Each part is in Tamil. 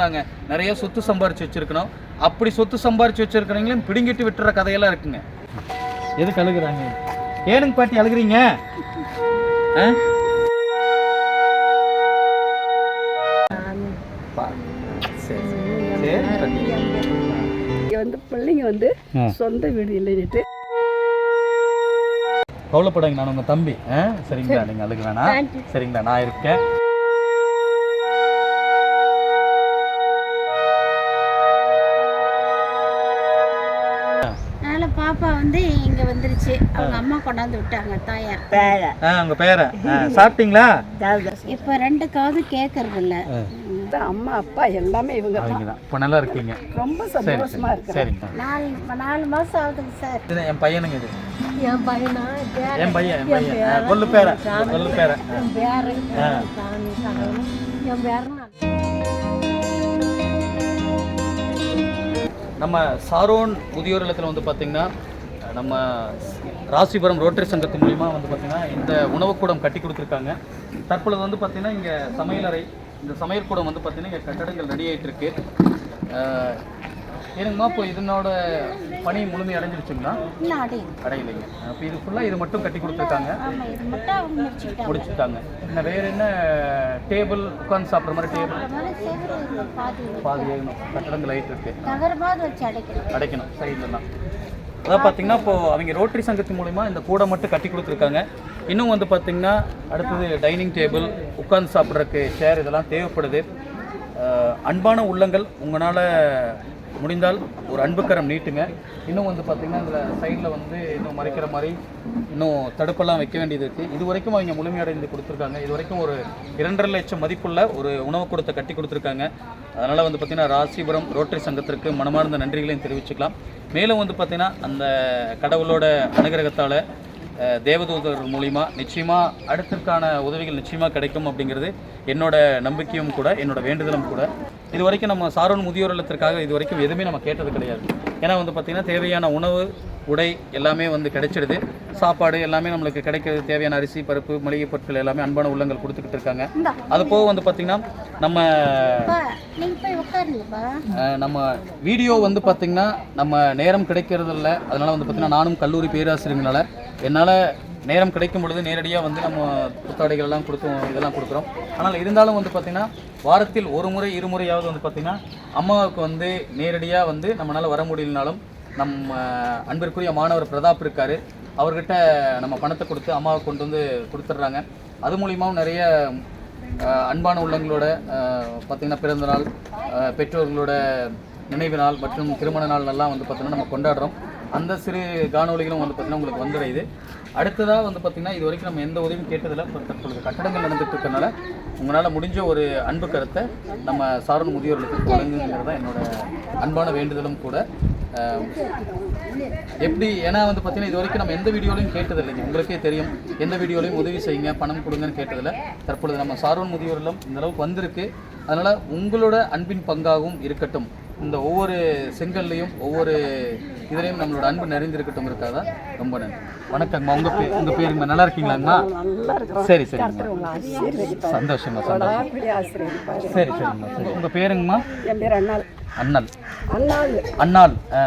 தாங்க. நிறைய சொத்து சம்பாரிச்சு வச்சிருக்கணும். அப்படி சொத்து சம்பாரிச்சு வச்சிருக்கிறவங்களையும் பிடுங்கிட்டு விட்டுற கதையெல்லாம் இருக்குங்க. எதுக்கு அழுகுறாங்க? ஏனுங்க பாட்டி அழுகுறீங்க? வந்து பிள்ளைங்க வந்து. சொந்த வீடு இல்லைன்னுட்டு. கவலைப்படாங்க நான் உங்க தம்பி? சரிங்களா நீங்க அழுக வேணாம். சரிங்களா நான் இருக்கேன். பாப்பா வந்து இங்க வந்துருச்சு. அவங்க அம்மா கொண்டாந்து விட்டாங்க தாயார். பேர. உங்க பேரை. சாப்பிட்டீங்களா? இப்ப ரெண்டு காது கேட்கறது இல்ல அம்மா அப்பா எல்லாமே இவங்க தான். இப்போ நல்லா இருக்கீங்க. ரொம்ப சந்தோஷமா இருக்கு சரிங்க. நாலு நாலு மாசம் ஆகுதுங்க சார். இது என் பையனுங்க இது. என் பையனா? என் பையன் என் பையன். கொல்லு பேர. கொல்லு பேர. என் பேரனா? நம்ம சாரோன் முதியோர் இல்லத்தில் வந்து பார்த்திங்கன்னா நம்ம ராசிபுரம் ரோட்டரி சங்கத்து மூலிமா வந்து பார்த்திங்கன்னா இந்த உணவுக்கூடம் கட்டி கொடுத்துருக்காங்க. தற்பொழுது வந்து பார்த்திங்கன்னா இங்கே சமையலறை இந்த சமையல்கூடம் வந்து பார்த்திங்கன்னா இங்கே கட்டடங்கள் ரெடி ஆகிட்டு இருக்கு. ஏனுங்கம்மா இப்போ இதனோட பணி முழுமை அடைஞ்சிருச்சுங்களா? அடையலைங்க. அப்போ இது ஃபுல்லாக இது மட்டும் கட்டி கொடுத்துருக்காங்க. முடிச்சுட்டாங்க இன்னும் வேறு என்ன டேபிள் உட்காந்து சாப்பிட்ற மாதிரி டேபிள் பாதி. கட்டடங்கள் ஆகிட்டு இருக்கு. அடைக்கணும். அடைக்கணும். அதாவது அதான் பார்த்தீங்கன்னா இப்போ அவங்க ரோட்டரி சங்கத்து மூலிமா இந்த கூடை மட்டும் கட்டி கொடுத்துருக்காங்க. இன்னும் வந்து பார்த்தீங்கன்னா அடுத்தது டைனிங் டேபிள் உட்காந்து சாப்பிட்றதுக்கு சேர் இதெல்லாம் தேவைப்படுது. அன்பான உள்ளங்கள் உங்களால் முடிந்தால் ஒரு அன்புக்கரம் நீட்டுங்க. இன்னும் வந்து பார்த்தீங்கன்னா இந்த சைடில் வந்து இன்னும் மறைக்கிற மாதிரி இன்னும் தடுப்பெல்லாம் வைக்க வேண்டியது இருக்குது இது வரைக்கும் அவங்க முழுமையடைந்து கொடுத்துருக்காங்க. இது வரைக்கும் ஒரு இரண்டரை லட்சம் மதிப்புள்ள ஒரு உணவு கூடத்தை கட்டி கொடுத்துருக்காங்க. அதனால் வந்து பார்த்திங்கன்னா ராசிபுரம் ரோட்டரி சங்கத்திற்கு மனமார்ந்த நன்றிகளையும் தெரிவிச்சுக்கலாம். மேலும் வந்து பார்த்திங்கன்னா அந்த கடவுளோட அனுகிரகத்தால் அஹ், தேவதூதர்கள் மூலிமா நிச்சயமாக அடுத்திற்கான உதவிகள் நிச்சயமாக கிடைக்கும் அப்படிங்கிறது என்னோட நம்பிக்கையும் கூட என்னோட வேண்டுதலும் கூட. இது வரைக்கும் நம்ம சாரோன் முதியோர் இல்லத்திற்காக இது வரைக்கும் எதுவுமே நம்ம கேட்டது கிடையாது. ஏன்னா வந்து பார்த்திங்கன்னா தேவையான உணவு உடை எல்லாமே வந்து கிடைச்சிடுது. சாப்பாடு எல்லாமே நம்மளுக்கு கிடைக்கிறது. தேவையான அரிசி பருப்பு மளிகை பொருட்கள் எல்லாமே அன்பான உள்ளங்கள் கொடுத்துக்கிட்டு இருக்காங்க. அது போக வந்து பார்த்திங்கன்னா நம்ம நம்ம வீடியோ வந்து பார்த்திங்கன்னா நம்ம நேரம் கிடைக்கிறது இல்லை அதனால் வந்து பார்த்திங்கன்னா நானும் கல்லூரி பேராசிரியர்களால் என்னால் நேரம் கிடைக்கும் பொழுது நேரடியாக வந்து நம்ம புத்தாடைகள் எல்லாம் கொடுத்தோம் இதெல்லாம் கொடுக்குறோம். ஆனால் இருந்தாலும் வந்து பார்த்திங்கன்னா வாரத்தில் ஒரு முறை இருமுறையாவது வந்து பார்த்திங்கன்னா அம்மாவுக்கு வந்து நேரடியாக வந்து நம்மளால் வர முடியலனாலும் நம்ம அன்பிற்குரிய மாணவர் பிரதாப் இருக்கார். அவர்கிட்ட நம்ம பணத்தை கொடுத்து அம்மாவை கொண்டு வந்து கொடுத்துட்றாங்க. அது மூலியமாவும் நிறைய அன்பான உள்ளங்களோட பார்த்திங்கன்னா பிறந்த நாள் பெற்றோர்களோட நினைவு நாள் மற்றும் திருமண நாள் எல்லாம் வந்து பார்த்திங்கன்னா நம்ம கொண்டாடுறோம். அந்த சிறு காணொலிகளும் வந்து பார்த்தீங்கன்னா உங்களுக்கு வந்துடையுது. அடுத்ததாக வந்து பார்த்திங்கன்னா இது வரைக்கும் நம்ம எந்த உதவியும் கேட்டதில்லை. தற்பொழுது கட்டடங்கள் நடந்துட்டு இருக்கனால உங்களால் முடிஞ்ச ஒரு அன்பு கருத்தை நம்ம சாரண முதியோர்களுக்கு வழங்குங்கிறது தான் என்னோட அன்பான வேண்டுதலும் கூட. எப்படி? ஏன்னா வந்து பார்த்தீங்கன்னா இது வரைக்கும் நம்ம எந்த வீடியோலையும் கேட்டதில்லைங்க உங்களுக்கே தெரியும். எந்த வீடியோலையும் உதவி செய்யுங்க பணம் கொடுங்கன்னு கேட்டதில்லை. தற்பொழுது நம்ம சார்வன் முதியோர் இல்லம் இந்த அளவுக்கு வந்திருக்கு. அதனால் உங்களோட அன்பின் பங்காகவும் இருக்கட்டும். இந்த ஒவ்வொரு செங்கல்லையும் ஒவ்வொரு இதுலேயும் நம்மளோட அன்பு நிறைந்திருக்கட்டும் இருக்காதா? ரொம்ப நன்றி. வணக்கங்கம்மா உங்கள் பேர் உங்கள் பேருங்கம்மா நல்லா இருக்கீங்களாங்கம்மா? சரி சரிங்கம்மா. உங்களை ஆசீர்வதிப்பார். சந்தோஷமா. சரி சரிங்கம்மா. சரி. உங்கள் பேருங்கம்மா? என் பேர் அண்ணாள். அண்ணல் அண்ணாள். அண்ணாள். ஆ.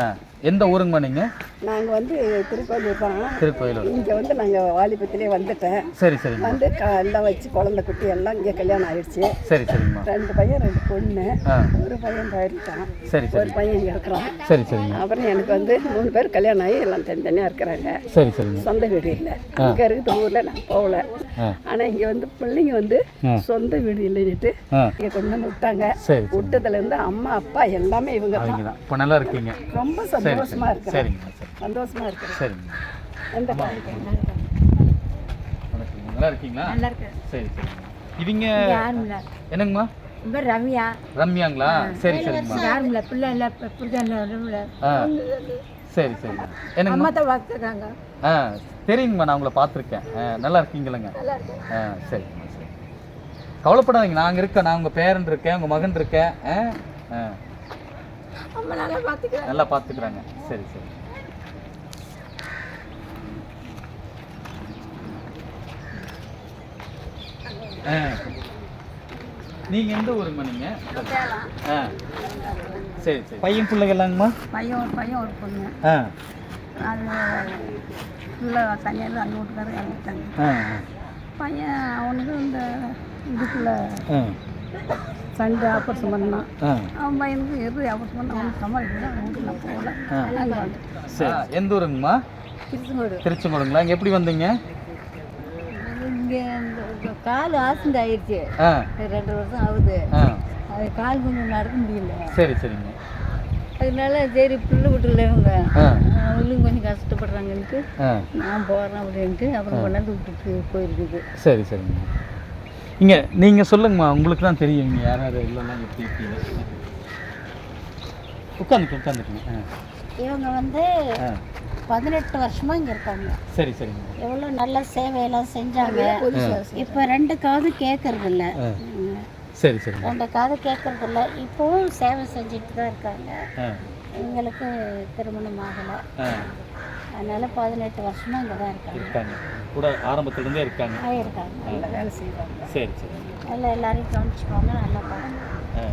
எந்த ஊருங்கம்மா நீங்கள் நாங்கள் வந்து திருக்கோயில் தான் திருக்கோயிலூர். இங்கே வந்து நாங்கள் வாலிபத்திலே வந்துட்டேன் சரி சரிங்கம்மா. வந்து எல்லாம் வச்சு குழந்தை குட்டி எல்லாம் இங்கே கல்யாணம் ஆயிடுச்சு சரி சரிங்கம்மா. ரெண்டு பையன் ரெண்டு பொண்ணு. ஒரு பையன் போயிருக்கான் சரி சரி. ஒரு பையன் இங்கே இருக்கிறான் சரி சரிங்க அப்புறம் எனக்கு வந்து மூணு பேர் கல்யாணம் ஆகி எல்லாம் தனித்தனியாக இருக்கிறாங்க. சரி சரிங்க சொந்த வீடு இல்லை. இங்கே இருக்குது ஊரில் நான் போகல. ஆனால் இங்கே வந்து பிள்ளைங்க வந்து. சொந்த வீடு இல்லைன்னுட்டு இங்கே கொண்டு வந்து விட்டாங்க. சரி சரி. விட்டதுலேருந்து அம்மா அப்பா எல்லாமே இவங்க தான். இப்போ நல்லா இருக்கீங்க. ரொம்ப சந்தோஷமா இருக்கிறேன். சரி. சந்தோஷமா இருக்கிறேன். சரிங்க. எந்த நல்லா இருக்கீங்களா? நல்லா இருக்கு சரி சரிங்க இவங்க யாரும் இல்ல என்னங்கம்மா? இந்த பேர் ரம்யா. ரம்யாங்களா? சரி சரிங்கம்மா. யாரும் இல்ல பிள்ளை இல்ல புரிதல் இல்ல சரி சரிங்க என்னங்கம்மா? அம்மா தான் பார்த்துருக்காங்க. ஆ தெரியுங்கம்மா நான் உங்களை பார்த்துருக்கேன். ஆ நல்லா இருக்கீங்களங்க. ஆ சரிங்கம்மா சரி. கவலைப்படாதீங்க. நாங்கள் இருக்கேன். நான் உங்கள் பேரன் இருக்கேன் உங்கள் மகன் இருக்கேன். ஆ ஆ. நல்லா பார்த்துக்குறாங்க சரி சரி. ஆ. நீங்கள் எந்த ஊருங்கம்மா நீங்கள் ஆ. சரி சரி. பையன் பிள்ளைகள்லாங்கம்மா பையன் ஒரு பையன் ஒரு பொண்ணு. ஆ. அது பிள்ளை தனியாக அந்த வீட்டுக்காரர் இறந்துட்டாங்க. பையன் அவனுக்கு இந்த இதுக்குள்ள சண்டை ஆப்பரேஷன் பண்ணான் அவன் பையனுக்கு எது ஆப்பரேஷன் பண்ண அவனுக்கு சமாளிக்கல அவன் வீட்டுக்கு நான் போகல. ஆ. அங்கே வந்துட்டேன். சரி எந்த ஊருங்கம்மா? திருச்செங்கோடு. திருச்செங்கோடுங்களா? இங்கே எப்படி வந்தீங்க? இங்கே இந்த கால் ஆக்சிடென்ட் ஆயிடுச்சு. ரெண்டு வருஷம் ஆகுது. அது கால் கொஞ்சம் நடக்க முடியல. சரி சரிங்க. அதனால சரி பிள்ளை விட்டுல இவங்க. அவங்களும் கொஞ்சம் கஷ்டப்படுறாங்கன்ட்டு நான் போகிறேன் அப்படின்ட்டு அப்புறம் கொண்டாந்து விட்டுட்டு போயிருக்குது. சரி சரிங்க. இங்கே நீங்கள் சொல்லுங்கம்மா உங்களுக்கு தான் தெரியும் இங்கே யார் யார் இல்லைன்னா எப்படி இருக்கீங்க உட்காந்துக்கு உட்காந்துக்குங்க ஆ. இவங்க வந்து பதினெட்டு வருஷமா இங்கே இருக்காங்க. சரி சரிங்க எவ்வளோ நல்ல சேவையெல்லாம் செஞ்சாங்க. இப்போ ரெண்டு காது கேட்கறது இல்ல சரி சரிங்க ரெண்டு காது கேட்கறது இல்ல இப்போவும் சேவை செஞ்சுட்டு தான் இருக்காங்க. எங்களுக்கு திருமணம் ஆகலை. ஆ. அதனால பதினெட்டு வருஷமா இங்கே தான் இருக்காங்க. இருக்காங்க. கூட ஆரம்பத்துலேருந்தே இருக்காங்க. ஆகியிருக்காங்க நல்ல வேலை செய்வாங்க சரி சரி. நல்லா எல்லாரையும் கவனிச்சுக்கோங்க நல்லா பாருங்க. ஆ.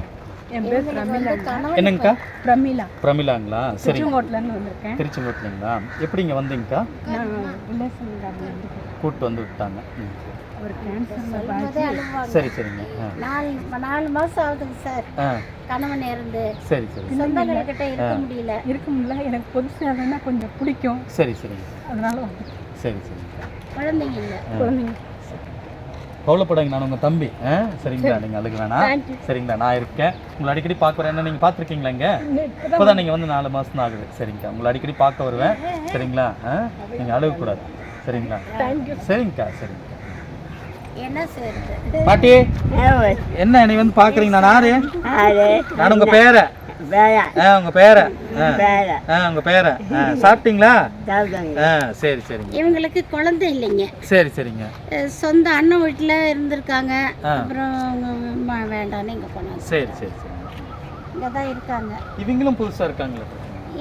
என் பேர் பிரமிளா. என்னங்கக்கா? பிரமிளா. பிரமிளாங்களா? சரி. திருச்செங்கோட்டிலேருந்து வந்திருக்கேன். திருச்செங்கோட்டிலங்களா? எப்படி இங்கே வந்தீங்கக்கா? நான் கூப்பிட்டு வந்து விட்டாங்க. கேன்சர் சரி சரிங்க. நாலு நாலு மாதம் ஆகுதுங்க சார். கணவன் இறந்து. சரி சரி சொந்தங்கள்கிட்ட இருக்க முடியல. இருக்க முடியல. எனக்கு பொது சேவைன்னா கொஞ்சம் பிடிக்கும். சரி சரிங்க. அதனால சரி சரி. குழந்தைங்க இல்லை. குழந்தைங்க. கவலைப்படாங்க நான் உங்கள் தம்பி. ஆ சரிங்களா? நீங்கள் அழுக வேணாம். சரிங்களா? நான் இருக்கேன். உங்களை அடிக்கடி பார்க்க வரேன் என்ன நீங்கள் பார்த்துருக்கீங்களா இங்கே? இப்போ தான் நீங்கள் வந்து நாலு மாதம் தான் ஆகுது. சரிங்கக்கா. உங்களை அடிக்கடி பார்க்க வருவேன். சரிங்களா? ஆ? நீங்கள் அழுகக்கூடாது. சரிங்களா? சரிங்கக்கா செய்யறது பாட்டி என்ன நீ வந்து பார்க்குறீங்க நான் யாரு? நான் உங்கள் பேரை. ஆ உங்கள் பேரை. ஆ. ஆ உங்கள் பேரை. ஆ சாப்பிட்டீங்களா? ஆ சரி சரிங்க. இவங்களுக்கு குழந்தை இல்லைங்க. சரி சரிங்க. சொந்த அண்ணன் வீட்டில் இருந்திருக்காங்க. அப்புறம் வேண்டான்னு இங்கே போனாங்க. சரி சரி சரி. இங்கே தான் இருக்காங்க. இவங்களும் புதுசாக இருக்காங்களே?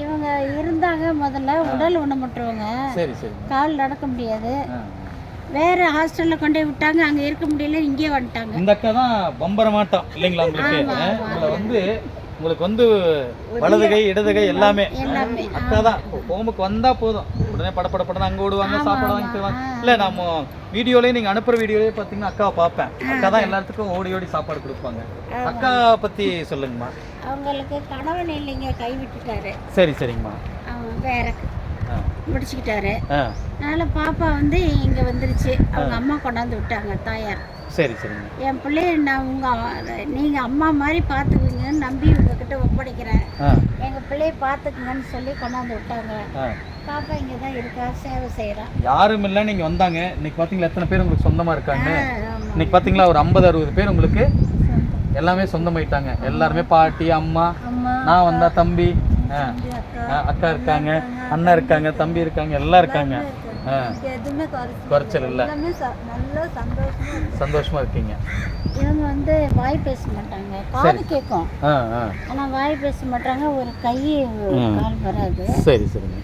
இவங்க இருந்தாங்க முதல்ல. உடல் ஊனமுற்றவங்க சரி கால் நடக்க முடியாது. வேற ஹாஸ்டல்ல கொண்டு விட்டாங்க. அங்க இருக்க முடியல இங்கே வந்துட்டாங்க. இந்த அக்கா தான் பம்பர மாட்டோம் இல்லைங்களா உங்களுக்கு? உங்களை வந்து உங்களுக்கு வந்து வலது கை இடது கை எல்லாமே. அக்கா தான். ஹோமுக்கு வந்தா போதும். உடனே படப்பட படம் அங்க ஓடுவாங்க சாப்பாடு வாங்கி தருவாங்க. இல்ல நம்ம வீடியோலயே நீங்க அனுப்புற வீடியோலயே பாத்தீங்கன்னா அக்காவை பார்ப்பேன். அக்கா தான் எல்லாத்துக்கும் ஓடி ஓடி சாப்பாடு கொடுப்பாங்க. அக்கா பத்தி சொல்லுங்கம்மா. அவங்களுக்கு கணவன் இல்லைங்க கை விட்டுட்டாரு. சரி சரிங்கம்மா. வேற முடிச்சுக்கிட்டாரு. அதனால பாப்பா வந்து இங்க வந்துருச்சு. அவங்க அம்மா கொண்டாந்து விட்டாங்க தாயார். சரி சரிங்க. என் பிள்ளைய நான் உங்க அ- நீங்க அம்மா மாதிரி பார்த்துக்குங்கன்னு நம்பி உங்ககிட்ட ஒப்படைக்கிறேன். எங்க பிள்ளைய பார்த்துக்குங்கன்னு சொல்லி கொண்டாந்து விட்டாங்க. பாப்பா இங்க தான் இருக்கா சேவை செய்யறா யாரும் இல்லை நீங்க வந்தாங்க. இன்னைக்கு பாத்தீங்களா எத்தனை பேர் உங்களுக்கு சொந்தமா இருக்காங்க? இன்னைக்கு பாத்தீங்களா ஒரு ஐம்பது அறுபது பேர் உங்களுக்கு எல்லாமே சொந்தமாயிட்டாங்க. எல்லாருமே பாட்டி அம்மா நான் வந்தா தம்பி அக்கா. இருக்காங்க அண்ணன் இருக்காங்க தம்பி இருக்காங்க எல்லாம் இருக்காங்க. எதுவுமே குறைச்சி குறைச்சல் இல்லை. நல்ல சந்தோஷமா. சந்தோஷமா இருக்கீங்க. இவங்க வந்து வாய் பேச மாட்டாங்க. காது கேட்கும் ஆ ஆ. ஆனா வாய் பேச மாட்டாங்க. ஒரு கை. கால் வராது. சரி சரிங்க.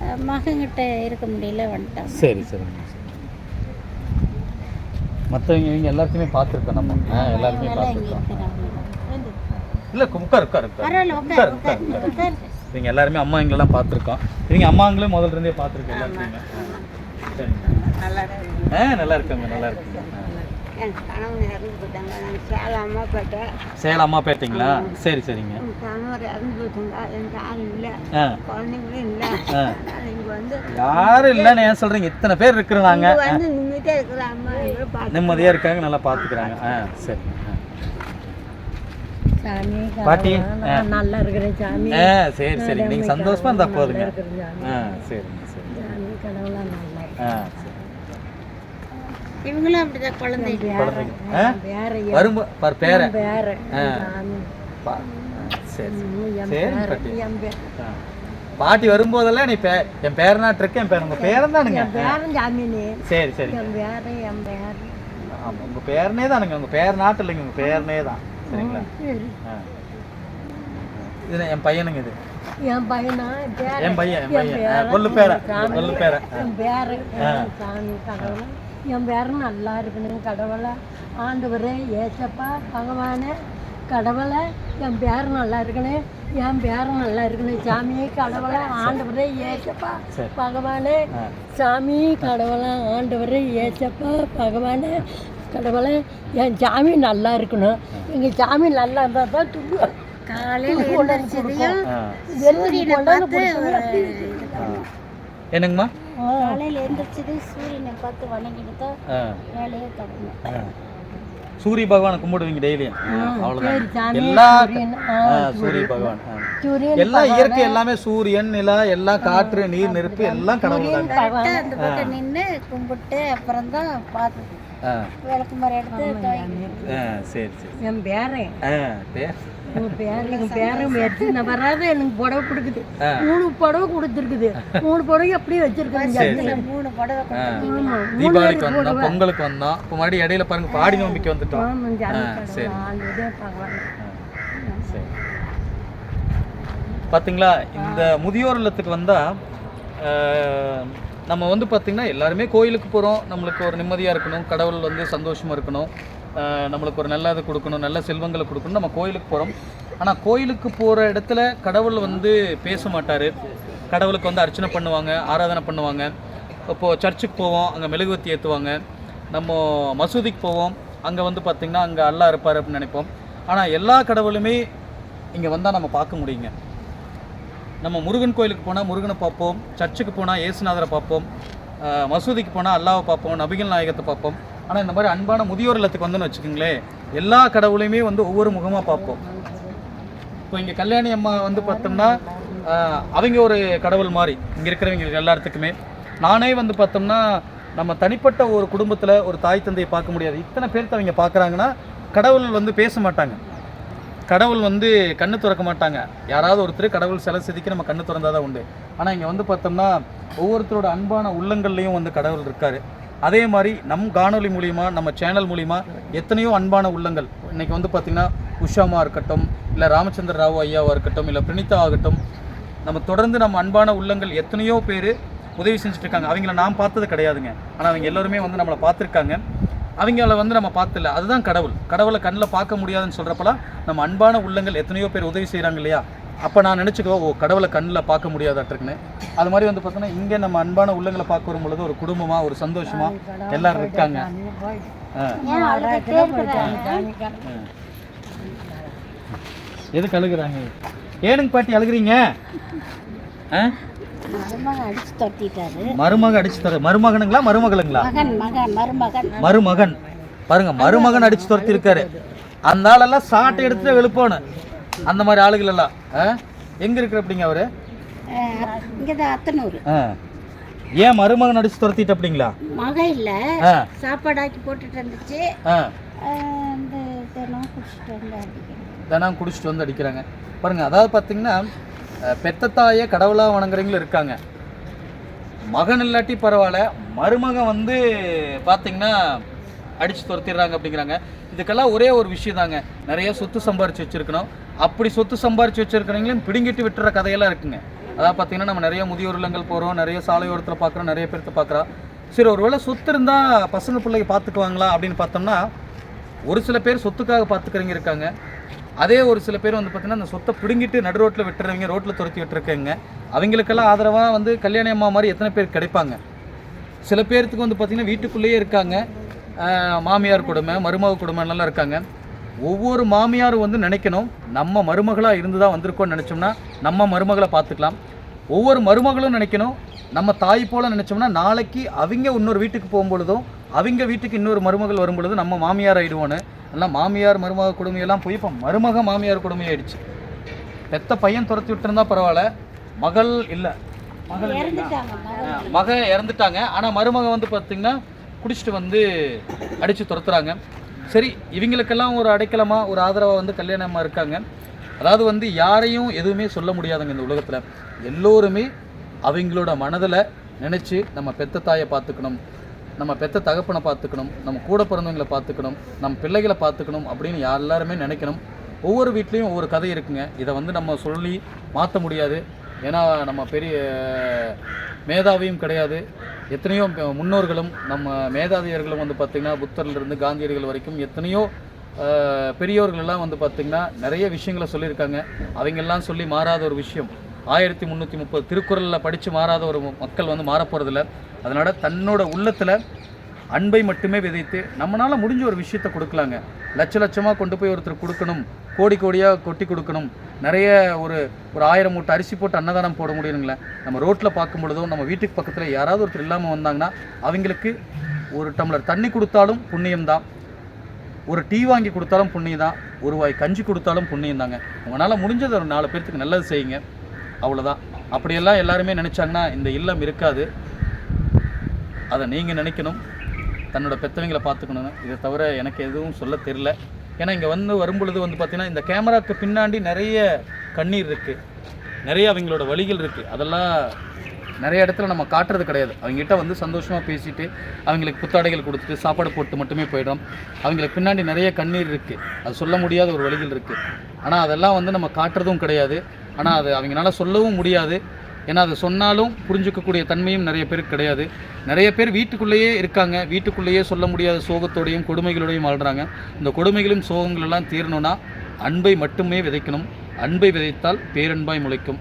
அஹ் மகன்கிட்ட இருக்க முடியல வந்துட்டாங்க. சரி சரிங்க. மற்றவங்க இவங்க எல்லாத்தையுமே பார்த்துருக்கோம் நம்ம. எல்லாருமே பார்த்துருக்கோம். இல்லை உட்கார் உட்கார் உட்கார். உட்கார் உட்கார் இவங்க எல்லாருமே அம்மா எங்களெல்லாம் பார்த்துருக்கோம். இவங்க அம்மாங்களே முதல்ல இருந்தே பார்த்துருக்கோம் இருக்கு ஆ நல்லா இருக்காங்க நல்லா இருக்காங்க. சேலம் அம்மா பேட்டிங்களா? சரி சரிங்க. யாரும் இல்லைன்னு ஏன் சொல்றீங்க? இத்தனை பேர் இருக்கிறாங்க. நிம்மதியா இருக்காங்க நல்லா பார்த்துக்கிறாங்க. ஆ சரி. பாட்டி. நல்லா இருக்கிறேன் சாமி. ஆ சரி சரி. நீங்க சந்தோஷமா இருந்தா போதுங்க. ஆ சரிங்க சரி சாமி கடவுளா நல்லா ஆ சரி. இவங்களும் அப்படிதான் குழந்தைங்க. குழந்தைங்க ஆ? வரும்போ பார் பேரை. சரி சரி. பாட்டி. பாட்டி வரும்போதெல்லாம் நீ பே என் பேரனாட்டு இருக்கேன் என் பேர் உங்க பேரன் தானுங்க. சரி பேர பேர. ஆமா உங்க பேரனே தானுங்க. உங்க பேர் நாட்டு இல்லைங்க. உங்க பேரனே தான். சரிங்களா. இது என் பையனுங்க இது. என் பையனா? பேர. என் பையன் என் பையன். கொல்லு பேர. கொல்லு பேர. பேர. சாமி கடவுளா. என் பேரன் நல்லா இருக்கணும் கடவுளை. ஆண்டவரே ஏசப்பா பகவானே கடவுளை. என் பேரன் நல்லா இருக்கணும் என் பேரன் நல்லா இருக்கணும் சாமி கடவுளை. ஆண்டவரே ஏசப்பா. பகவானே. சாமி கடவுளை. ஆண்டவரே ஏசப்பா பகவானே. கடவுளை என் சாமி நல்லா இருக்கணும். எங்கள் சாமி நல்லா இருந்தால் தான் காலையில் சூரியனை பார்த்து என்னங்கம்மா? காலையில் எழுந்திரிச்சதையும் சூரியனை பார்த்து வணங்கிட்டு தான் வேலையை. சூரிய பகவானை கும்பிடுவீங்க டெய்லியும். சாமி, எல்லா சூரிய பகவான் எல்லாம் இயற்கை எல்லாமே சூரியன் நிலா எல்லாம் காற்று நீர் நெருப்பு எல்லாம் கடவுள் நின்று கும்பிட்டு அப்புறம் தான் பார்த்து ஆ. விளக்கு மரம் எடுத்து சரி சரி. என் பேரன் பேர்? எனக்கு புடவை கொடுக்குது. மூணு புடவை கொடுத்துருக்குது. மூணு புடவை அப்படியே மூணு புடவை ஆமா தீபாவளிக்கு வந்தோம் பொங்கலுக்கு வந்தோம். இப்போ மறுபடியும் இடையில பாருங்க பாடி நோம்பிக்கு வந்துட்டோம். சரி. சரி. பார்த்தீங்களா இந்த முதியோர் இல்லத்துக்கு வந்தால் நம்ம வந்து பார்த்திங்கன்னா எல்லாருமே கோயிலுக்கு போகிறோம் நம்மளுக்கு ஒரு நிம்மதியாக இருக்கணும். கடவுள் வந்து சந்தோஷமாக இருக்கணும். நம்மளுக்கு ஒரு நல்ல இது கொடுக்கணும். நல்ல செல்வங்களை கொடுக்கணும் நம்ம கோயிலுக்கு போகிறோம் ஆனால் கோயிலுக்கு போகிற இடத்துல கடவுள் வந்து பேச மாட்டார். கடவுளுக்கு வந்து அர்ச்சனை பண்ணுவாங்க ஆராதனை பண்ணுவாங்க. இப்போது சர்ச்சுக்கு போவோம் அங்கே மெழுகுவத்தி ஏற்றுவாங்க நம்ம மசூதிக்கு போவோம். அங்கே வந்து பார்த்திங்கன்னா அங்கே அல்லா இருப்பார் அப்படின்னு நினைப்போம். ஆனால் எல்லா கடவுளுமே இங்கே வந்தால் நம்ம பார்க்க முடியுங்க. நம்ம முருகன் கோயிலுக்கு போனால் முருகனை பார்ப்போம் சர்ச்சுக்கு போனால் ஏசுநாதரை பார்ப்போம் மசூதிக்கு போனால் அல்லாவை பார்ப்போம் நபிகள் நாயகத்தை பார்ப்போம். ஆனால் இந்த மாதிரி அன்பான முதியோர் இல்லத்துக்கு வந்தோன்னு வச்சுக்கோங்களேன் எல்லா கடவுளையுமே வந்து ஒவ்வொரு முகமாக பார்ப்போம். இப்போ இங்கே கல்யாணி அம்மா வந்து பார்த்தோம்னா அவங்க ஒரு கடவுள் மாதிரி இங்கே இருக்கிறவங்களுக்கு எல்லாத்துக்குமே. நானே வந்து பார்த்தோம்னா நம்ம தனிப்பட்ட ஒரு குடும்பத்தில் ஒரு தாய் தந்தையை பார்க்க முடியாது. இத்தனை பேர்த்த அவங்க பார்க்குறாங்கன்னா கடவுள் வந்து பேச மாட்டாங்க. கடவுள் வந்து கண்ணு திறக்க மாட்டாங்க. யாராவது ஒருத்தர் கடவுள் சில செதுக்கி நம்ம கண்ணு திறந்தாதான் உண்டு. ஆனால் இங்கே வந்து பார்த்தோம்னா ஒவ்வொருத்தரோட அன்பான உள்ளங்கள்லையும் வந்து கடவுள் இருக்கார். அதே மாதிரி நம் காணொளி மூலிமா நம்ம சேனல் மூலிமா எத்தனையோ அன்பான உள்ளங்கள். இன்றைக்கி வந்து பார்த்திங்கன்னா உஷாமா இருக்கட்டும் இல்லை ராமச்சந்திர ராவ் ஐயாவாக இருக்கட்டும் இல்லை பிரினிதா ஆகட்டும் நம்ம தொடர்ந்து நம்ம அன்பான உள்ளங்கள் எத்தனையோ பேர் உதவி செஞ்சுட்டு இருக்காங்க. அவங்கள நான் பார்த்தது கிடையாதுங்க. ஆனால் அவங்க எல்லாருமே வந்து நம்மளை பார்த்துருக்காங்க. அவங்கள வந்து நம்ம பார்த்துல அதுதான் கடவுள். கடவுளை கண்ணில் பார்க்க முடியாதுன்னு சொல்கிறப்பலாம் நம்ம அன்பான உள்ளங்கள் எத்தனையோ பேர் உதவி செய்கிறாங்க இல்லையா? அப்போ நான் நினச்சிக்குவோம் ஓ கடவுளை கண்ணில் பார்க்க முடியாதாட்டிருக்குன்னு அது மாதிரி வந்து பார்த்தோன்னா இங்கே நம்ம அன்பான உள்ளங்களை பார்க்க வரும் பொழுது ஒரு குடும்பமாக ஒரு சந்தோஷமாக எல்லாரும் இருக்காங்க. எதுக்கு அழுகுறாங்க? ஏனுங்க பாட்டி அழுகுறீங்க? ஆ? அடிச்சு துரத்திட்டாரு. மருமக அடிச்சு தர மருமகனுங்களா மருமகளுங்களா? மகன் மகன் மருமகன். மருமகன். பாருங்க மருமகன் அடிச்சு துரத்தி இருக்காரு அந்த ஆளெல்லாம் சாட்டை எடுத்துட்டு எழுப்பணும். அந்த மாதிரி ஆளுகள் எல்லாம்? எங்க இருக்கிற அப்படிங்க அவரு? இங்கே தான் அத்தனூர். ஆ. ஏன் மருமகன் அடிச்சு துரத்திட்டு அப்படிங்களா மகன் இல்லை. ஆ. சாப்பாடாக்கி போட்டுட்டு இருந்துச்சு தினம் குடிச்சிட்டு வந்து அடிக்கிறாங்க. பாருங்க அதாவது பார்த்தீங்கன்னா அஹ், கடவுளாக வணங்குறவங்களும் இருக்காங்க. மகன் இல்லாட்டி பரவாயில்ல மருமகன் வந்து பார்த்தீங்கன்னா அடிச்சு துரத்திடுறாங்க அப்படிங்கிறாங்க. இதுக்கெல்லாம் ஒரே ஒரு விஷயம் தாங்க. நிறைய சொத்து சம்பாரிச்சு வச்சிருக்கணும். அப்படி சொத்து சம்பாரிச்சு வச்சிருக்கிறவங்களையும் பிடுங்கிட்டு விட்டுற கதையெல்லாம் இருக்குங்க. அதாவது பார்த்தீங்கன்னா நம்ம நிறைய முதியோர் இல்லங்கள் போகிறோம் நிறைய சாலையோரத்தில் பார்க்குறோம் நிறைய பேர்த்த பார்க்குறோம் சரி ஒருவேளை சொத்து இருந்தால் பசங்க பிள்ளைங்க பார்த்துக்குவாங்களா அப்படின்னு பார்த்தோம்னா ஒரு சில பேர் சொத்துக்காக பார்த்துக்கிறவங்க இருக்காங்க. அதே ஒரு சில பேர் வந்து பார்த்தீங்கன்னா அந்த சொத்தை பிடுங்கிட்டு நடு ரோட்டில் விட்டுறவங்க ரோட்டில் துரத்தி விட்டுருக்கவங்க அவங்களுக்கெல்லாம் ஆதரவாக வந்து கல்யாணி அம்மா மாதிரி எத்தனை பேர் கிடைப்பாங்க? சில பேர்த்துக்கு வந்து பார்த்திங்கன்னா வீட்டுக்குள்ளேயே இருக்காங்க. மாமியார் கொடுமை மருமக கொடுமைலாம் இருக்காங்க. ஒவ்வொரு மாமியாரும் வந்து நினைக்கணும் நம்ம மருமகளாக இருந்து தான் வந்திருக்கோம்னு நினச்சோம்னா நம்ம மருமகளை பார்த்துக்கலாம். ஒவ்வொரு மருமகளும் நினைக்கணும் நம்ம தாய் போல நினச்சோம்னா நாளைக்கு அவங்க இன்னொரு வீட்டுக்கு போகும்பொழுதும் அவங்க வீட்டுக்கு இன்னொரு மருமகள் வரும்பொழுதும் நம்ம மாமியார் ஆகிடுவோன்னு எல்லாம் மாமியார் மருமக கொடுமையெல்லாம் போய் இப்போ மருமக மாமியார் கொடுமையாயிடுச்சு பெத்த பையன் துரத்தி விட்டுருந்தா பரவாயில்ல மகள் இல்லை. மகள் மக இறந்துட்டாங்க. ஆனால் மருமக வந்து பார்த்திங்கன்னா குடிச்சிட்டு வந்து அடித்து துரத்துறாங்க. சரி இவங்களுக்கெல்லாம் ஒரு அடைக்கலமாக ஒரு ஆதரவாக வந்து கல்யாணமாக இருக்காங்க. அதாவது வந்து யாரையும் எதுவுமே சொல்ல முடியாதுங்க இந்த உலகத்தில். எல்லோருமே அவங்களோட மனதில் நினச்சி நம்ம பெத்த தாயை பார்த்துக்கணும். நம்ம பெற்ற தகப்பனை பார்த்துக்கணும் நம்ம கூட பிறந்தவங்களை பார்த்துக்கணும் நம்ம பிள்ளைகளை பார்த்துக்கணும் அப்படின்னு யார் எல்லாருமே நினைக்கணும். ஒவ்வொரு வீட்லேயும் ஒவ்வொரு கதை இருக்குங்க. இதை வந்து நம்ம சொல்லி மாற்ற முடியாது. ஏன்னா நம்ம பெரிய மேதாவியும் கிடையாது. எத்தனையோ முன்னோர்களும் நம்ம மேதாதியர்களும் வந்து பார்த்திங்கன்னா புத்தர்லேருந்து காந்தியடிகள் வரைக்கும் எத்தனையோ பெரியோர்கள் எல்லாம் வந்து பார்த்திங்கன்னா நிறைய விஷயங்களை சொல்லியிருக்காங்க. அவங்கெல்லாம் சொல்லி மாறாத ஒரு விஷயம். ஆயிரத்தி முந்நூற்றி முப்பது திருக்குறளில் படித்து மாறாத ஒரு மக்கள் வந்து மாறப்போகிறதில்ல அதனால் தன்னோட உள்ளத்தில் அன்பை மட்டுமே விதைத்து நம்மளால் முடிஞ்ச ஒரு விஷயத்தை கொடுக்கலாங்க. லட்ச லட்சமாக கொண்டு போய் ஒருத்தர் கொடுக்கணும். கோடி கோடியாக கொட்டி கொடுக்கணும். நிறைய ஒரு ஒரு ஆயிரம் மூட்டை அரிசி போட்டு அன்னதானம் போட முடியுங்களே நம்ம ரோட்டில் பார்க்கும் பொழுதோ நம்ம வீட்டுக்கு பக்கத்தில் யாராவது ஒருத்தர் இல்லாமல் வந்தாங்கன்னா அவங்களுக்கு ஒரு டம்ளர் தண்ணி கொடுத்தாலும் புண்ணியம்தான். ஒரு டீ வாங்கி கொடுத்தாலும் புண்ணியம் தான் ஒரு வாய் கஞ்சி கொடுத்தாலும் புண்ணியம் தாங்க உங்களால் முடிஞ்சது ஒரு நாலு பேர்த்துக்கு நல்லது செய்யுங்க. அவ்வளோதான் அப்படியெல்லாம் எல்லாருமே நினச்சாங்கன்னா இந்த இல்லம் இருக்காது. அதை நீங்கள் நினைக்கணும். தன்னோட பெற்றவங்களை பார்த்துக்கணும் இதை தவிர எனக்கு எதுவும் சொல்ல தெரில ஏன்னா இங்கே வந்து வரும்பொழுது வந்து பார்த்திங்கன்னா இந்த கேமராக்கு பின்னாடி நிறைய கண்ணீர் இருக்குது நிறைய அவங்களோட வழிகள் இருக்குது அதெல்லாம் நிறைய இடத்துல நம்ம காட்டுறது கிடையாது. அவங்ககிட்ட வந்து சந்தோஷமாக பேசிட்டு அவங்களுக்கு புத்தாடைகள் கொடுத்துட்டு சாப்பாடு போட்டு மட்டுமே போயிடும் அவங்களுக்கு பின்னாடி நிறைய கண்ணீர் இருக்குது அது சொல்ல முடியாத ஒரு வழிகள் இருக்குது ஆனால் அதெல்லாம் வந்து நம்ம காட்டுறதும் கிடையாது. ஆனால் அது அவங்களால சொல்லவும் முடியாது. ஏன்னா அது சொன்னாலும் புரிஞ்சுக்கக்கூடிய தன்மையும் நிறைய பேருக்கு கிடையாது. நிறைய பேர் வீட்டுக்குள்ளேயே இருக்காங்க. வீட்டுக்குள்ளேயே சொல்ல முடியாத சோகத்தோடையும் கொடுமைகளோடையும் வாழ்கிறாங்க இந்த கொடுமைகளும் சோகங்களெல்லாம் தீரணும்னா அன்பை மட்டுமே விதைக்கணும். அன்பை விதைத்தால் பேரன்பாய் முளைக்கும்.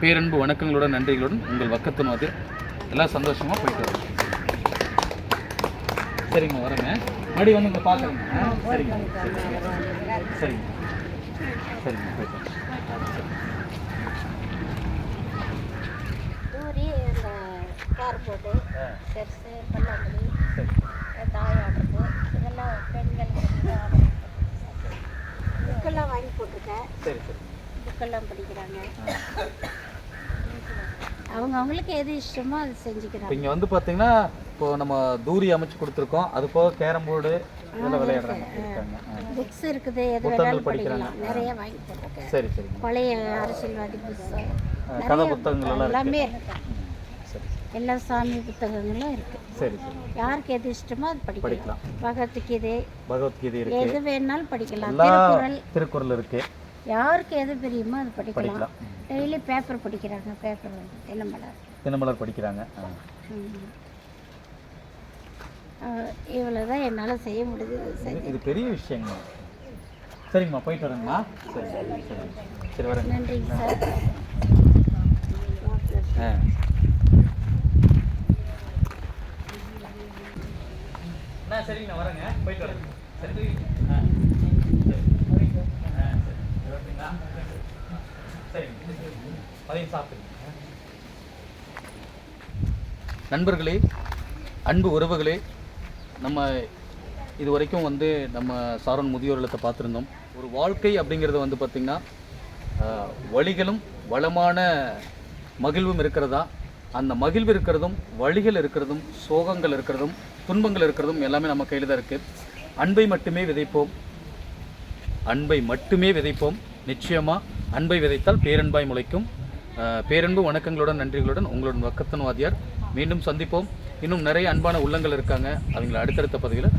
பேரன்பு வணக்கங்களுடன் நன்றிகளுடன் உங்கள் வக்கத்தின் அது எல்லாம் சந்தோஷமாக போயிட்டு வரோம். சரிங்க வரேங்க மறுபடி வந்து இங்கே பார்க்குறேங்க சரிங்க சரிங்க சரிங்க சரிங்க போயிட்டு வரேன். தூரி இந்த கார் போட்டு செர்ஸு பல்லாங்குழி சரி தாயாடுறது இதெல்லாம் பெண்கள் புக்கெல்லாம் வாங்கி போட்டிருக்கேன். சரி சரி. புக்கெல்லாம் படிக்கிறாங்க. அவங்க அவங்களுக்கு எது இஷ்டமோ அது செஞ்சுக்கிறாங்க. இங்கே வந்து பார்த்தீங்கன்னா இப்போ நம்ம தூரி அமைச்சு கொடுத்துருக்கோம். அது போக கேரம் போர்டு இதெல்லாம் விளையாடுறாங்க. புக்ஸ் இருக்குது எது வேணாலும் படிக்கிறாங்க. நிறைய வாங்கி போட்டிருக்கேன். சரி சரிங்க பழைய அரசியல்வாதி ஆ, கதை புத்தகங்கள் எல்லாம் இருக்கு. சரி எல்லா சாமி புத்தகங்களும் இருக்கு. சரி சரி. யாருக்கு எது இஷ்டமோ அது படிக்கலாம். பகவத்கீதை பகவத்கீதை இருக்கு. எது வேணாலும் படிக்கலாம். திருக்குறள். திருக்குறள் இருக்கு. யாருக்கு எது தெரியுமோ அது படிக்கலாம். டெய்லி பேப்பர் படிக்கிறாங்க பேப்பர் வந்து தினமலர் தினமலர் படிக்கிறாங்க. ஆ. இவ்வளோ தான் என்னால் செய்ய முடியுது இது- இது பெரிய விஷயங்க சரிங்கம்மா போயிட்டு வரேங்கம்மா. சரி சரி சரி. சரி வரேங்க. நன்றிங்க சார். ஆ. அண்ணா சரிங்கண்ணா வரேங்க. போயிட்டு வரேங்க சரி ஆ? சரிங்க அதையும் சாப்பிடுங்க. நண்பர்களே அன்பு உறவுகளே நம்ம இது வரைக்கும் வந்து நம்ம சாரன் முதியோர் இல்லத்தை பார்த்துருந்தோம். ஒரு வாழ்க்கை அப்படிங்கிறது வந்து பார்த்திங்கன்னா வழிகளும் வளமான மகிழ்வும் இருக்கிறதா? அந்த மகிழ்வு இருக்கிறதும் வழிகள் இருக்கிறதும் சோகங்கள் இருக்கிறதும் துன்பங்கள் இருக்கிறதும் எல்லாமே நம்ம கையில் தான் இருக்குது அன்பை மட்டுமே விதைப்போம். அன்பை மட்டுமே விதைப்போம். நிச்சயமாக அன்பை விதைத்தால் பேரன்பாய் முளைக்கும். பேரன்பு வணக்கங்களுடன் நன்றிகளுடன் உங்களுடன் வக்கத்தன் வாதியார் மீண்டும் சந்திப்போம். இன்னும் நிறைய அன்பான உள்ளங்கள் இருக்காங்க. அவங்களை அடுத்தடுத்த பதவியில்